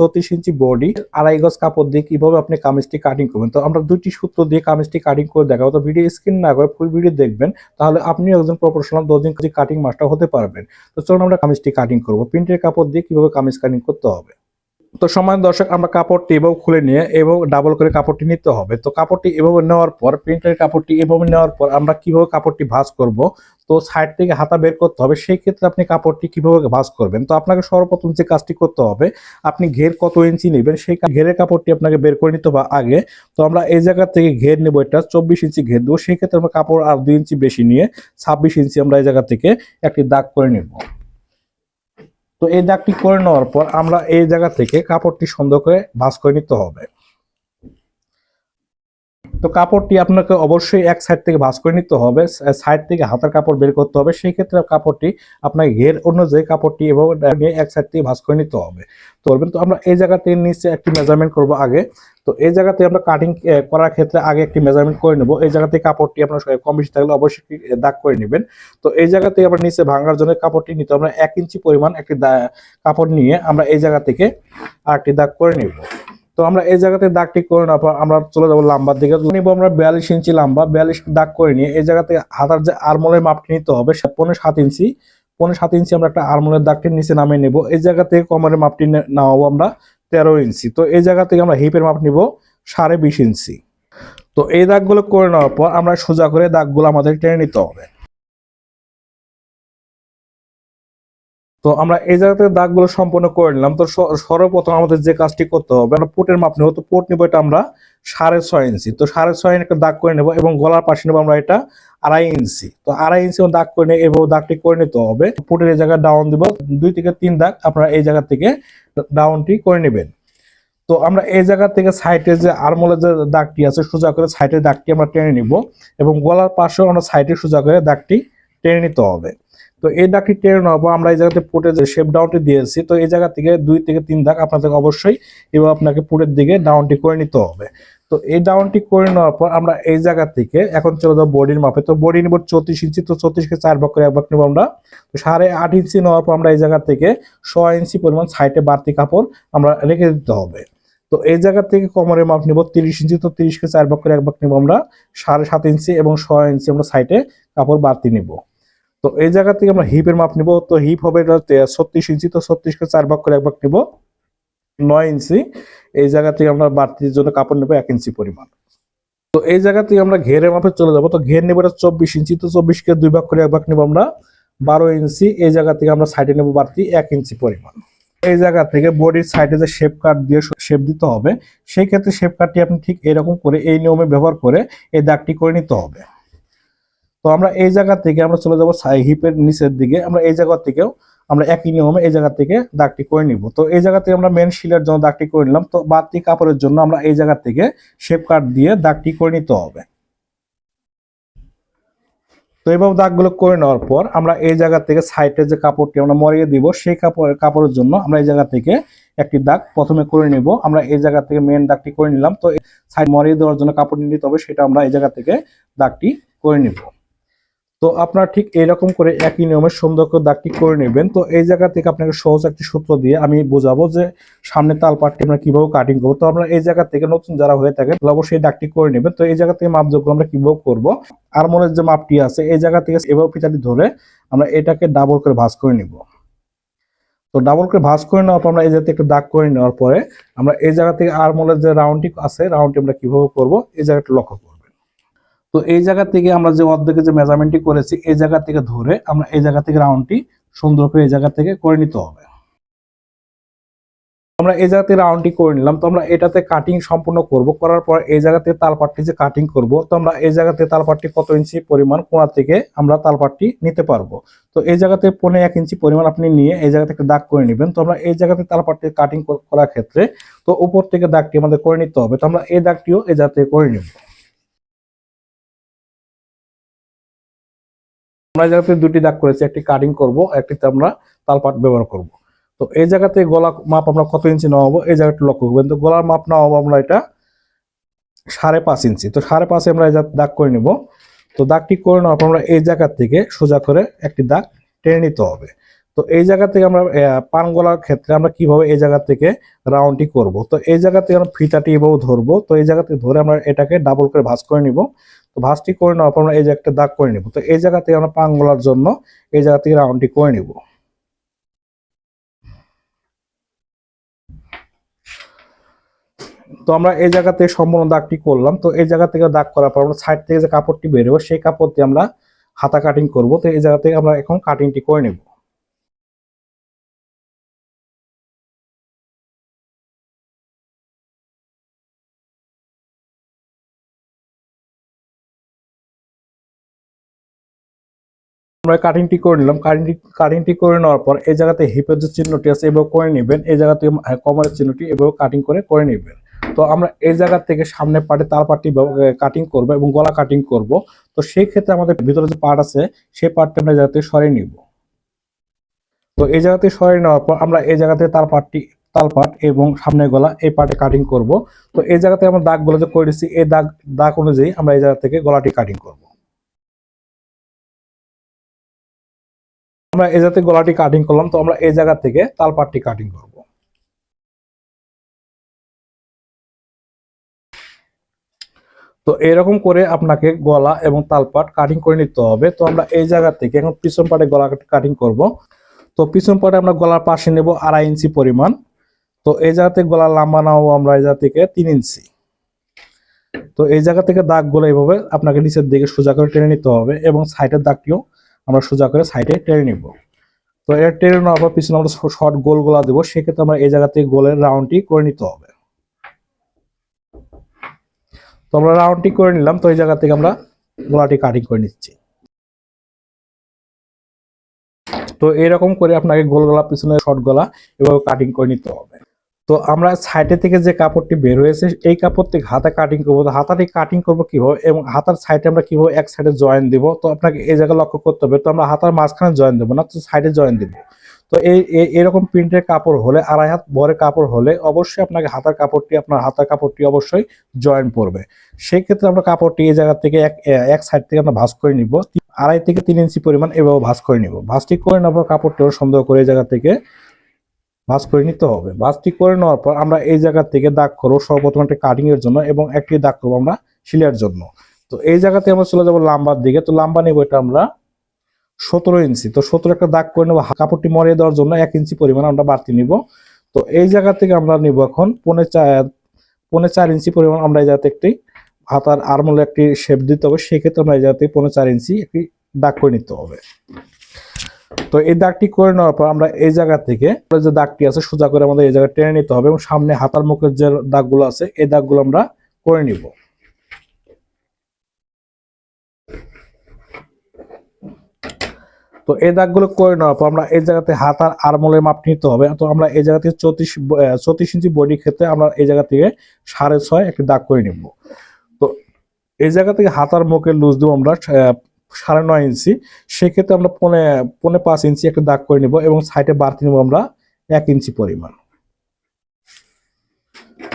চৌত্রিশ ইঞ্চি বডি আড়াই গজ কাপড় দিয়ে কীভাবে আপনি কামিজটি কাটিং করবেন? তো আমরা দুটি সূত্র দিয়ে কামিজটি কাটিং করে দেখাবো। তো ভিডিও স্ক্রিন না করে ফুল ভিডিও দেখবেন, তাহলে আপনিও একজন প্রফেশনাল দশদিন কাটিং মাস্টার হতে পারবেন। তো চলুন আমরা কামিজটি কাটিং করব। প্রিন্টের কাপড় দিয়ে কীভাবে কামিজ কাটিং করতে হবে? তো সময় দর্শক, আমরা কাপড়টি এভাবে খুলে নিয়ে এবং ডাবল করে কাপড়টি নিতে হবে। তো কাপড়টি এভাবে নেওয়ার পর প্রিন্টের কাপড়টি এভাবে নেওয়ার পর আমরা কীভাবে কাপড়টি ভাঁজ করব? তো সাইড থেকে হাতা বের করতে হবে। সেই ক্ষেত্রে আপনি কাপড়টি কীভাবে ভাঁজ করবেন? তো আপনাকে সর্বপ্রথম যে কাজটি করতে হবে, আপনি ঘের কত ইঞ্চি নেবেন? সেই ঘেরের কাপড়টি আপনাকে বের করে নিতে হবে আগে। তো আমরা এই জায়গা থেকে ঘের নেব, এটা চব্বিশ ইঞ্চি ঘের দেবো। সেই ক্ষেত্রে আমরা কাপড় আর দুই ইঞ্চি বেশি নিয়ে ছাব্বিশ ইঞ্চি আমরা এই জায়গা থেকে একটি দাগ করে নেব। তো এই দাগটি করে নেওয়ার পর আমরা এই জায়গা থেকে কাপড়টি সুন্দর করে ভাঁজ করে নিতে হবে। তো কাপড়টি আপনাকে অবশ্যই এক সাইড থেকে ভাঁজ করে নিতে হবে সাইড থেকে হাতার কাপড় বের করতে হবে, সেই ক্ষেত্রে কাপড়টি আপনাকে ঘের অনুযায়ী কাপড়টি নিয়ে এক সাইড থেকে ভাঁজ করে নিতে হবে। তো বলবেন, তো আমরা এই জায়গাতে নিচে একটি মেজারমেন্ট করব আগে। তো এই জায়গাতে আমরা কাটিং করার ক্ষেত্রে আগে একটি মেজারমেন্ট করে নেব। এই জায়গাতে কাপড়টি আপনার কম বেশি থাকলে অবশ্যই দাগ করে নেবেন। তো এই জায়গাতে আমরা নিচে ভাঙার জন্য কাপড়টি নিতে আমরা এক ইঞ্চি পরিমাণ একটি কাপড় নিয়ে আমরা এই জায়গা থেকে আরেকটি দাগ করে নেব। তো আমরা এই জায়গাতে দাগটি করে নেওয়ার পর আমরা চলে যাব লাম্বার দিকে। নিব আমরা বিয়াল্লিশ ইঞ্চি লম্বা, বিয়াল্লিশ দাগ করে নিয়ে এই জায়গাতে হাতার যে আরমোলের মাপটি নিতে হবে পনেরো সাত ইঞ্চি। পনেরো সাত ইঞ্চি আমরা একটা আরমোলের দাগটি নিচে নামিয়ে নেব। এই জায়গা থেকে কমরের মাপটি নে- নামাবো আমরা তেরো ইঞ্চি। তো এই জায়গা থেকে আমরা হিপের মাপ নিব সাড়ে বিশ ইঞ্চি। তো এই দাগগুলো করে নেওয়ার পর আমরা সোজা করে দাগগুলো আমাদের টেনে নিতে হবে। তো আমরা এই জায়গাতে দাগগুলো সম্পূর্ণ করে নিলাম। তো সর্বপ্রথম আমাদের যে কাজটি করতে হবে, আমরা পোটের মাপ নেব। তো পোট নেব এটা আমরা সাড়ে ছয় ইঞ্চি। তো সাড়ে ছয় একটা দাগ করে নেব এবং গলার পাশে নেব আমরা এটা আড়াই ইঞ্চি। তো আড়াই ইঞ্চি দাগ করে নিয়ে এবং দাগটি করে নিতে হবে। পোটের এই জায়গায় ডাউন দিব, দুই থেকে তিন দাগ আপনারা এই জায়গা থেকে ডাউনটি করে নেবেন। তো আমরা এই জায়গা থেকে সাইডে যে আরমোলের যে দাগটি আছে, সোজা করে সাইডের দাগটি আমরা টেনে নিব এবং গলার পাশেও আমরা সাইডে সোজা করে দাগটি টেনে নিতে হবে। তো এই দাগটি টেনে নেওয়ার পর আমরা এই জায়গাতে পুটের যে শেপ ডাউনটি দিয়েছি, তো এই জায়গা থেকে দুই থেকে তিন দাগ আপনাদের অবশ্যই এবার আপনাকে পুটের দিকে ডাউনটি করে নিতে হবে। তো এই ডাউনটি করে নেওয়ার পর আমরা এই জায়গা থেকে এখন চলে যাব বডির মাপে। তো বডি নিব চৌত্রিশ ইঞ্চি, তো চৌত্রিশকে চার ভাগ করে এক ভাগ নেব আমরা। তো সাড়ে আট ইঞ্চি নেওয়ার পর আমরা এই জায়গা থেকে ছয় ইঞ্চি পরিমাণ সাইডে বাড়তি কাপড় আমরা রেখে দিতে হবে। তো এই জায়গা থেকে কোমরের মাপ নিব তিরিশ ইঞ্চি, তো তিরিশকে চার ভাগ করে এক ভাগ নেব আমরা। সাড়ে সাত ইঞ্চি এবং ছয় ইঞ্চি আমরা সাইডে কাপড় বাড়তি নিব। তো এই জায়গা থেকে আমরা হিপের মাপ নিব। তো হিপ হবে ছত্রিশ ইঞ্চি, তো ছত্রিশকে চার ভাগ করে এক ভাগ নিব। নয় ইঞ্চি। এই জায়গা থেকে আমরা বাড়তির জন্য কাপড় নেব এক ইঞ্চি পরিমাণ। তো এই জায়গা থেকে আমরা ঘেরের মাপে চলে যাব। তো ঘের নেব এটা চব্বিশ ইঞ্চি, তো চব্বিশকে দুই ভাগ করে এক ভাগ নেব আমরা। বারো ইঞ্চি। এই জায়গা থেকে আমরা সাইডে নেব বাড়তি এক ইঞ্চি পরিমাণ। এই জায়গা থেকে বডির সাইডে যে শেপ কাট দিয়ে শেপ দিতে হবে, সেই ক্ষেত্রে শেপ কাটটি আপনি ঠিক এরকম করে এই নিয়মে ব্যবহার করে এই দাগটি করে নিতে হবে। তো আমরা এই জায়গা থেকে আমরা চলে যাব হিপের নিচের দিকে। আমরা এই জায়গা থেকেও আমরা একই নিয়মে এই জায়গা থেকে দাগটি করে নিব। তো এই জায়গা থেকে আমরা মেন শিলের জন্য দাগটি করে নিলাম। তো বাড়তি কাপড়ের জন্য আমরা এই জায়গা থেকে শেপ কাট দিয়ে দাগটি করে নিতে হবে। তো এইভাবে দাগগুলো করে নেওয়ার পর আমরা এই জায়গা থেকে সাইডে যে কাপড়টি আমরা মরিয়ে দিব, সেই কাপড় কাপড়ের জন্য আমরা এই জায়গা থেকে একটি দাগ প্রথমে করে নিব। আমরা এই জায়গা থেকে মেন দাগটি করে নিলাম। তো সাইড মরিয়ে দেওয়ার জন্য কাপড় নিতে হবে, সেটা আমরা এই জায়গা থেকে দাগটি করে নিব। তো আপনারা ঠিক এরকম করে একই নিয়মে সুন্দর করে দাগটি করে নেবেন। তো এই জায়গা থেকে আপনাকে সহজ একটি সূত্র দিয়ে আমি বোঝাবো যে সামনে তাল পাটটি আমরা কীভাবে কাটিং করব। তো আমরা এই জায়গা থেকে নতুন যারা হয়ে থাকে তাহলে অবশ্যই দাগটি করে নেবেন। তো এই জায়গা থেকে মাপযোগ্য আমরা কীভাবে করব আর মনের যে মাপটি আছে, এই জায়গা থেকে এভাবে পিতাটি ধরে আমরা এটাকে ডাবল করে ভাঁজ করে নিব। তো ডাবল করে ভাঁজ করে নেওয়ার পর আমরা এই জায়গাতে একটু দাগ করে নেওয়ার পরে আমরা এই জায়গা থেকে আর আরমোলের যে রাউন্ডটি আছে রাউন্ডটি আমরা কীভাবে করব, এই জায়গাটা লক্ষ্য করবেন তো এই জায়গা থেকে আমরা যে অর্ধেকে যে মেজারমেন্টটি করেছি, এই জায়গা থেকে ধরে আমরা এই জায়গা থেকে রাউন্ডটি সুন্দর করে এই জায়গা থেকে করে নিতে হবে। আমরা এই জায়গাতে রাউন্ডটি করে নিলাম, তো আমরা এটাতে কাটিং সম্পূর্ণ করব। করার পর এই জায়গাতে তালপাটটি যে কাটিং করব, তো আমরা এই জায়গাতে তালপাটটি কত ইঞ্চি পরিমাণ কোণা থেকে আমরা তালপাটটি নিতে পারব। তো এই জায়গাতে পনেরো এক ইঞ্চি পরিমাণ আপনি নিয়ে এই জায়গা থেকে দাগ করে নেবেন। তো আমরা এই জায়গাতে তালপাটটি কাটিং করার ক্ষেত্রে তো উপর থেকে দাগটি আমাদের করে নিতে হবে। তো আমরা এই দাগটিও এই জায়গা থেকে করে নেব। আমরা এই জায়গাতে দুটি দাগ করেছি, একটি কাটিং করব, একটিতে আমরা তালপাট ব্যবহার করব। তো এই জায়গাতে গলা মাপ আমরা কত ইঞ্চি নেওয়াবো এই জায়গাটা লক্ষ্য করবেন। তো গলার মাপ নেওয়াবো আমরা এটা সাড়ে পাঁচ ইঞ্চি। তো সাড়ে পাঁচে আমরা এই দাগ করে নিব। তো দাগটি করে নেওয়ার পর আমরা এই জায়গা থেকে সোজা করে একটি দাগ টেনে নিতে হবে। তো এই জায়গা থেকে আমরা পান গলার ক্ষেত্রে আমরা কীভাবে এই জায়গা থেকে রাউন্ডটি করব? তো এই জায়গা থেকে আমরা ফিতাটি এভাবে ধরবো। তো এই জায়গা থেকে ধরে আমরা এটাকে ডাবল করে ভাঁজ করে নিব। তো ভাঁজটি করে নেওয়ার পর আমরা এই একটা দাগ করে নিব। তো এই জায়গা থেকে আমরা পান গলার জন্য এই জায়গা থেকে রাউন্ডটি করে নিব। তো আমরা এই জায়গা থেকে সম্পূর্ণ দাগটি করলাম। তো এই জায়গা থেকে দাগ করার পর আমরা সাইড থেকে যে কাপড়টি বেরোবে, সেই কাপড় দিয়ে আমরা হাতা কাটিং করব। তো এই জায়গা থেকে আমরা এখন কাটিংটি করে নেব। আমরা কাটিংটি করে নিলাম। কাটিংটি কাটিংটি করে নেওয়ার পর এই জায়গাতে হিপের যে চিহ্নটি আছে এভাবে করে নেবেন। এই জায়গা থেকে কমারের চিহ্নটি এভাবে কাটিং করে করে নেবেন। তো আমরা এই জায়গা থেকে সামনে পার্টে তার পার্টটি কাটিং করব এবং গলা কাটিং করব। তো সেই ক্ষেত্রে আমাদের ভিতরে যে পার্ট আছে, সেই পার্টটা আমরা এই জায়গাতে সরিয়ে নিব। তো এই জায়গাতে সরিয়ে নেওয়ার পর আমরা এই জায়গাতে তার পার্টটি তাল পাট এবং সামনে গলা এই পার্টে কাটিং করব। তো এই জায়গাতে আমরা দাগগুলো যে করে দিচ্ছি এই দাগ দাগ অনুযায়ী আমরা এই জায়গা থেকে গলাটি কাটিং করব। আমরা এই জায়গাতে গলাটি কাটিং করলাম, তো আমরা এই জায়গা থেকে তাল পাটটি কাটিং করব। তো এরকম করে আপনাকে গলা এবং তালপাট কাটিং করে নিতে হবে। তো আমরা এই জায়গা থেকে এখন পিছন পাটে গলা কাটিং করব। তো পিছন পাটে আমরা গলার পাশে নেব আড়াই ইঞ্চি পরিমাণ। তো এই জায়গাতে গলার লম্বা নাও আমরা এই জায়গা থেকে তিন ইঞ্চি। তো এই জায়গা থেকে দাগগুলো এইভাবে আপনাকে নিচের দিকে সোজা করে টেনে নিতে হবে এবং সাইডের দাগটিও আমরা সোজা করে সাইডে টেনে নিব। তো এটা টেনে নেওয়ার পর পিছনে আমরা শর্ট গোল গোলা দেবো, সেক্ষেত্রে আমরা এই জায়গা থেকে গোলের রাউন্ডটি করে নিতে হবে। তো আমরা রাউন্ডটি করে নিলাম, তো এই জায়গা থেকে আমরা গোলাটি কাটিং করে নিচ্ছি। তো এরকম করে আপনাকে গোল গলা পিছনে শর্ট গলা এভাবে কাটিং করে নিতে হবে। তো আমরা সাইডে থেকে যে কাপড়টি বের হয়েছে, এই কাপড় থেকে হাতা কাটিং করব। তো হাতাটি কাটিং করব কীভাবে এবং হাতার সাইডে আমরা কীভাবে এক সাইডে জয়েন দিব? তো আপনাকে এই জায়গায় লক্ষ্য করতে হবে। তো আমরা হাতার মাঝখানে জয়েন দেবো না, তো সাইডে জয়েন দিব। তো এই এরকম প্রিন্টের কাপড় হলে, আড়াই হাত বরের কাপড় হলে অবশ্যই আপনাকে হাতার কাপড়টি, আপনার হাতার কাপড়টি অবশ্যই জয়েন পড়বে। সেই ক্ষেত্রে আমরা কাপড়টি এই জায়গা থেকে এক এক সাইড থেকে আমরা ভাঁজ করে নিব। আড়াই থেকে তিন ইঞ্চি পরিমাণ এভাবে ভাঁজ করে নিব। ভাঁজটি করে নেব পর কাপড়টিও সুন্দর করে এই জায়গা থেকে ভাঁজ করে নিতে হবে। ভাঁজটি করে নেওয়ার পর আমরা এই জায়গা থেকে দাগ করব সর্বপ্রথম একটা কাটিং এর জন্য এবং একটি দাগ করব আমরা সিলাইয়ের জন্য। তো এই জায়গাতে আমরা চলে যাব লাম্বার দিকে। তো লাম্বা নেব এটা আমরা সতেরো ইঞ্চি। তো সতেরো একটা দাগ করে নেব। কাপড়টি মরিয়ে দেওয়ার জন্য এক ইঞ্চি পরিমাণ আমরা বাড়তি নিব। তো এই জায়গা থেকে আমরা নিব এখন পৌনে চার পৌনে চার ইঞ্চি পরিমাণ আমরা এই জায়গাতে একটি হাতার আরমোলে একটি শেপ দিতে হবে। সেক্ষেত্রে আমরা এই জায়গাতে পৌনে চার ইঞ্চি একটি দাগ করে নিতে হবে। তো এই দাগটি করে নেওয়ার পর আমরা এই জায়গা থেকে যে দাগটি আছে, সোজা করে আমাদের এই জায়গায় টেনে নিতে হবে এবং সামনে হাতার মুখের যে দাগগুলো আছে, এই দাগগুলো আমরা করে নিব। তো এই দাগগুলো করে নেওয়ার পর আমরা এই জায়গাতে হাতার আরমোলের মাপ নিতে হবে। তো আমরা এই জায়গা থেকে চৌত্রিশ চৌত্রিশ ইঞ্চি বডি ক্ষেত্রে আমরা এই জায়গা থেকে সাড়ে ছয় একটি দাগ করে নিব। তো এই জায়গা থেকে হাতার মুখের লুজ দেবো আমরা সাড়ে নয় ইঞ্চি, সেক্ষেত্রে আমরা পনে পনে পাঁচ ইঞ্চি একটা দাগ করে নিব এবং সাইডে বাড়তি নেব আমরা এক ইঞ্চি পরিমাণ।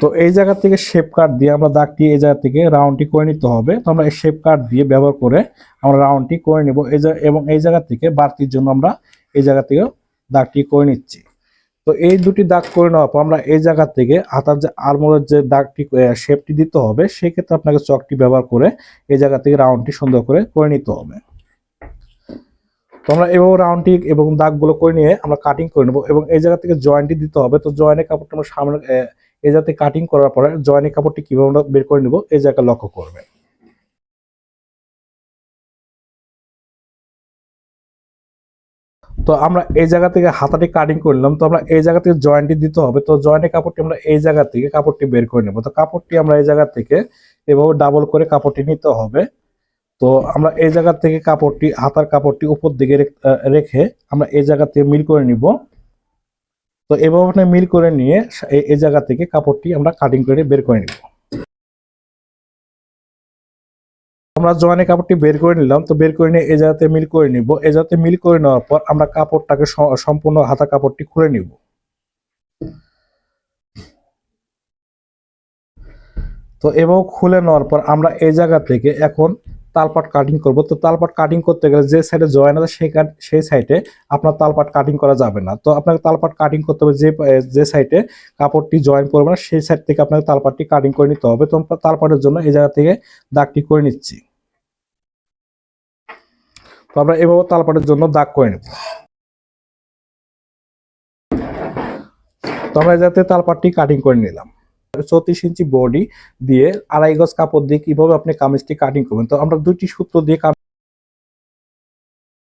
তো এই জায়গা থেকে শেপ কাট দিয়ে আমরা দাগটি এই জায়গা থেকে রাউন্ডটি করে নিতে হবে। তো আমরা এই শেপ কাট দিয়ে ব্যবহার করে আমরা রাউন্ডটি করে নিব। এই এবং এই জায়গা থেকে বাড়তির জন্য আমরা এই জায়গা থেকে দাগটি করে নিচ্ছি। তো এই দুটি দাগ করে নেওয়ার পর আমরা এই জায়গা থেকে হাতার যে আরমোলের যে দাগটি শেপটি দিতে হবে, সেক্ষেত্রে আপনাকে চকটি ব্যবহার করে এই জায়গা থেকে রাউন্ডটি সুন্দর করে করে নিতে হবে। তো আমরা এভাবে রাউন্ডটি এবং দাগগুলো করে নিয়ে আমরা কাটিং করে নেব এবং এই জায়গা থেকে জয়েন্টটি দিতে হবে। তো জয়েন্টের কাপড়টা আমরা সামনে এই জায়গাতে কাটিং করার পরে জয়েন্টের কাপড়টি কীভাবে আমরা বের করে নিব, এই জায়গা লক্ষ্য করবেন। তো আমরা এই জায়গা থেকে হাতাটি কাটিং করলাম তো আমরা এই জায়গা থেকে জয়েন্টটি দিতে হবে। তো জয়েন্টের কাপড়টি আমরা এই জায়গা থেকে কাপড়টি বের করে নেব। তো কাপড়টি আমরা এই জায়গা থেকে এভাবে ডাবল করে কাপড়টি নিতে হবে। তো আমরা এই জায়গা থেকে কাপড়টি, হাতার কাপড়টি উপর দিকে রেখ- আমরা এই জায়গা থেকে মিল করে নিব। তো এভাবে মিল করে নিয়ে এই জায়গা থেকে কাপড়টি আমরা কাটিং করে বের করে নিব। আমরা জয়েনের কাপড়টি বের করে নিলাম, তো বের করে নিয়ে এই জায়গাতে মিল করে নিব। এই জায়গাতে মিল করে নেওয়ার পর আমরা কাপড়টাকে সম্পূর্ণ হাতা কাপড়টি খুলে নিব। তো এভাবে খুলে নেওয়ার পর আমরা এই জায়গা থেকে এখন তালপাট কাটিং করব। তো তালপাট কাটিং করতে গেলে যে সাইডে জয়েন আছে সেই সেই সাইডে আপনার তালপাট কাটিং করা যাবে না। তো আপনাকে তালপাট কাটিং করতে হবে যে যে সাইডে কাপড়টি জয়েন করবে না, সেই সাইড থেকে আপনাকে তালপাটটি কাটিং করে নিতে হবে। তো তালপাটের জন্য এই জায়গা থেকে দাগটি করে নিচ্ছি। তো আমরা এভাবে তালপাটের জন্য দাগ করে নেব। তো আমরা যাতে তালপাটটি কাটিং করে নিলাম। চৌত্রিশ ইঞ্চি বডি দিয়ে আড়াই গজ কাপড় দিয়ে কীভাবে আপনি কামিজটি কাটিং করবেন? তো আমরা দুইটি সূত্র দিয়ে